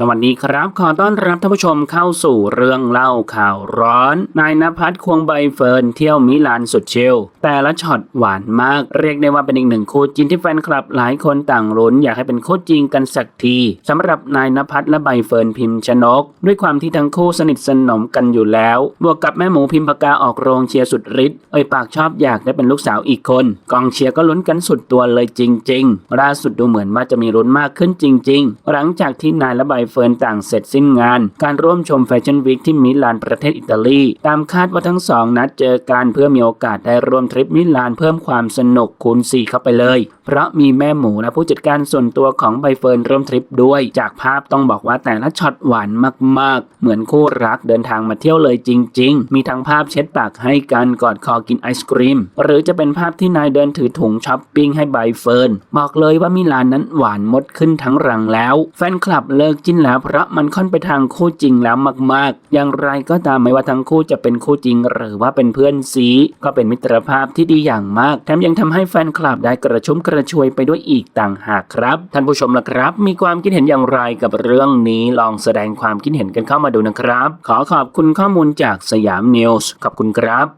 สวัสดีครับ ขอต้อนรับท่านผู้ชมเข้าสู่เรื่องเล่าข่าวร้อน นายนภัสควงใบเฟิร์นเที่ยวมิลานสุดเชลแต่ละช็อตหวานมากเรียกได้ว่าเป็นอีกหนึ่งคู่จินที่แฟนคลับหลายคนต่างลุ้นอยากให้เป็นคู่จริงกันสักทีสำหรับนายนภัสและใบเฟิร์นพิมพ์ชนก ด้วยความที่ทั้งคู่สนิทสนมกันอยู่แล้ว บวกกับแม่หมูพิมพ์ปากกาออกโรงเชียร์สุดฤทธิ์เอ่ยปากชอบอยากได้เป็นลูกสาวอีกคน กองเชียร์ก็ลุ้นกันสุดตัวเลยจริง ๆ ล่าสุดดูเหมือนว่าจะมีลุ้นมากขึ้นจริง ๆ หลังจากที่นายและใบเฟิร์นต่างเสร็จสิ้นงาน การร่วมชมแฟชั่นวีคที่มิลานประเทศอิตาลี ตามคาดว่าทั้งสองนัดเจอกันเพื่อมีโอกาสได้ร่วมทริปมิลานเพิ่มความสนุกคูณ4เข้าไปเลย เพราะมีแม่หมูและผู้จัดการส่วนตัวของใบเฟิร์นร่วมทริปด้วย จากภาพต้องบอกว่าแต่ละช็อตหวานมาก ๆ เหมือนคู่รักเดินทางมาเที่ยวเลยจริง ๆ มีทั้งภาพเช็ดปากให้กันกอดคอกินไอศกรีม หรือจะเป็นภาพที่นายเดินถือถุงช้อปปิ้งให้ใบเฟิร์นบอกเลยว่ามิลานนั้นหวานมดขึ้นทั้งรังแล้ว แฟนคลับเลิกจิ้นแล้วเพราะมันค่อนไปทางคู่จริงแล้วมาก ๆ อย่างไรก็ตามไม่ว่าทั้งคู่จะเป็นคู่จริง หรือว่าเป็นเพื่อนซีก็เป็นมิตรภาพที่ดีอย่างมากแถมยังทำให้แฟนคลับได้กระชุ่มกระชวยไปด้วยอีกต่างหากครับ ท่านผู้ชมล่ะครับ มีความคิดเห็นอย่างไรกับเรื่องนี้ลองแสดงความคิดเห็นกันเข้ามาดูนะครับ ขอขอบคุณข้อมูลจากสยามนิวส์ขอบคุณครับ